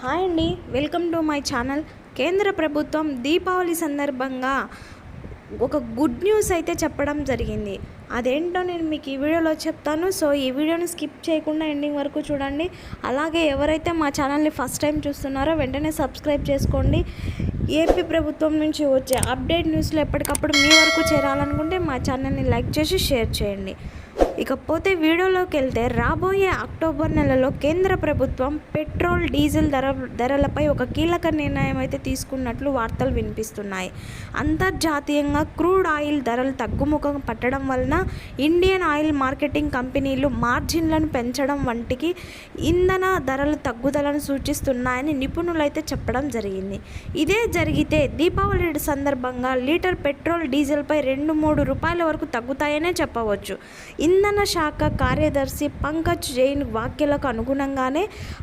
Hi అండి welcome to my channel. కేంద్ర ప్రభుత్వం దీపావళి సందర్భంగా ఒక గుడ్ న్యూస్ అయితే చెప్పడం జరిగింది. అదేంటో నేను మీకు ఈ వీడియోలో చెప్తాను. సో ఈ వీడియోని స్కిప్ చేయకుండా ఎండింగ్ వరకు చూడండి. అలాగే ఎవరైతే మా ఛానల్ని ఫస్ట్ టైం చూస్తున్నారో వెంటనే సబ్స్క్రైబ్ చేసుకోండి. ఏపీ ప్రభుత్వం నుంచి వచ్చే అప్డేట్ న్యూస్లు ఎప్పటికప్పుడు మీ వరకు చేరాలనుకుంటే మా ఛానల్ని లైక్ చేసి షేర్ చేయండి. ఇకపోతే వీడియోలోకి వెళ్తే రాబోయే అక్టోబర్ నెలలో కేంద్ర ప్రభుత్వం పెట్రోల్ డీజిల్ ధర ధరలపై ఒక కీలక నిర్ణయం అయితే తీసుకున్నట్లు వార్తలు వినిపిస్తున్నాయి. అంతర్జాతీయంగా క్రూడ్ ఆయిల్ ధరలు తగ్గుముఖం పట్టడం వలన ఇండియన్ ఆయిల్ మార్కెటింగ్ కంపెనీలు మార్జిన్లను పెంచడం వంటికి ఇంధన ధరలు తగ్గుదలను సూచిస్తున్నాయని నిపుణులైతే చెప్పడం జరిగింది. ఇదే జరిగితే దీపావళి సందర్భంగా లీటర్ పెట్రోల్ డీజిల్పై రెండు మూడు రూపాయల వరకు తగ్గుతాయనే చెప్పవచ్చు. ఇంధన శాఖ కార్యదర్శి పంకజ్ జైన్ వ్యాఖ్యలకు అనుగుణంగానే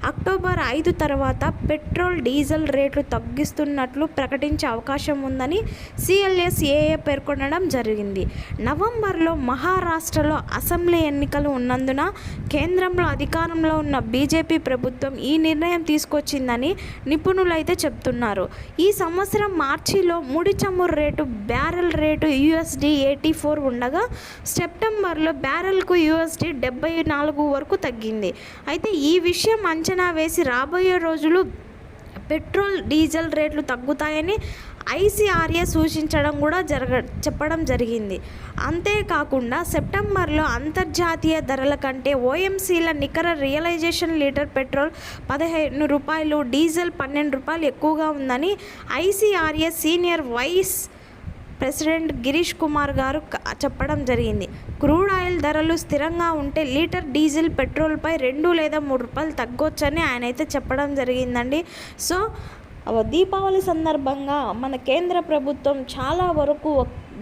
అక్టోబర్ ఐదు తర్వాత పెట్రోల్ డీజిల్ రేట్లు తగ్గిస్తున్నట్లు ప్రకటించే అవకాశం ఉందని సిఎల్ఎస్ఏఏ పేర్కొనడం జరిగింది. నవంబర్లో మహారాష్ట్రలో అసెంబ్లీ ఎన్నికలు ఉన్నందున కేంద్రంలో అధికారంలో ఉన్న బీజేపీ ప్రభుత్వం ఈ నిర్ణయం తీసుకొచ్చిందని నిపుణులైతే చెప్తున్నారు. ఈ సంవత్సరం మార్చిలో ముడి చమురు rate barrel rate USD eighty four ఉండగా సెప్టెంబర్లో బ్యారెల్ డాలర్లకు యూఎస్డీ డెబ్బై నాలుగు వరకు తగ్గింది. అయితే ఈ విషయం అంచనా వేసి రాబోయే రోజులు పెట్రోల్ డీజిల్ రేట్లు తగ్గుతాయని ఐసీఆర్ఏ సూచించడం కూడా జరగ చెప్పడం జరిగింది. అంతేకాకుండా సెప్టెంబర్లో అంతర్జాతీయ ధరల కంటే ఓఎంసీల నికర రియలైజేషన్ లీటర్ పెట్రోల్ పదిహేను రూపాయలు డీజిల్ పన్నెండు రూపాయలు ఎక్కువగా ఉందని ICRA senior vice president Girish Kumar గారు చెప్పడం జరిగింది. క్రూడ్ ఆయిల్ ధరలు స్థిరంగా ఉంటే లీటర్ డీజిల్ పెట్రోల్పై రెండు లేదా మూడు రూపాయలు తగ్గొచ్చని ఆయన అయితే చెప్పడం జరిగిందండి. సో దీపావళి సందర్భంగా మన కేంద్ర ప్రభుత్వం చాలా వరకు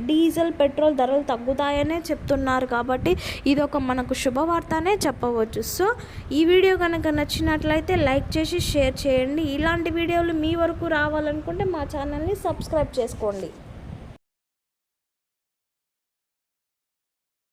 డీజిల్ పెట్రోల్ ధరలు తగ్గుతాయనే చెప్తున్నారు కాబట్టి ఇది ఒక మనకు శుభవార్తనే చెప్పవచ్చు. సో ఈ వీడియో కనుక నచ్చినట్లయితే లైక్ చేసి షేర్ చేయండి. ఇలాంటి వీడియోలు మీ వరకు రావాలనుకుంటే మా ఛానల్ని సబ్స్క్రైబ్ చేసుకోండి.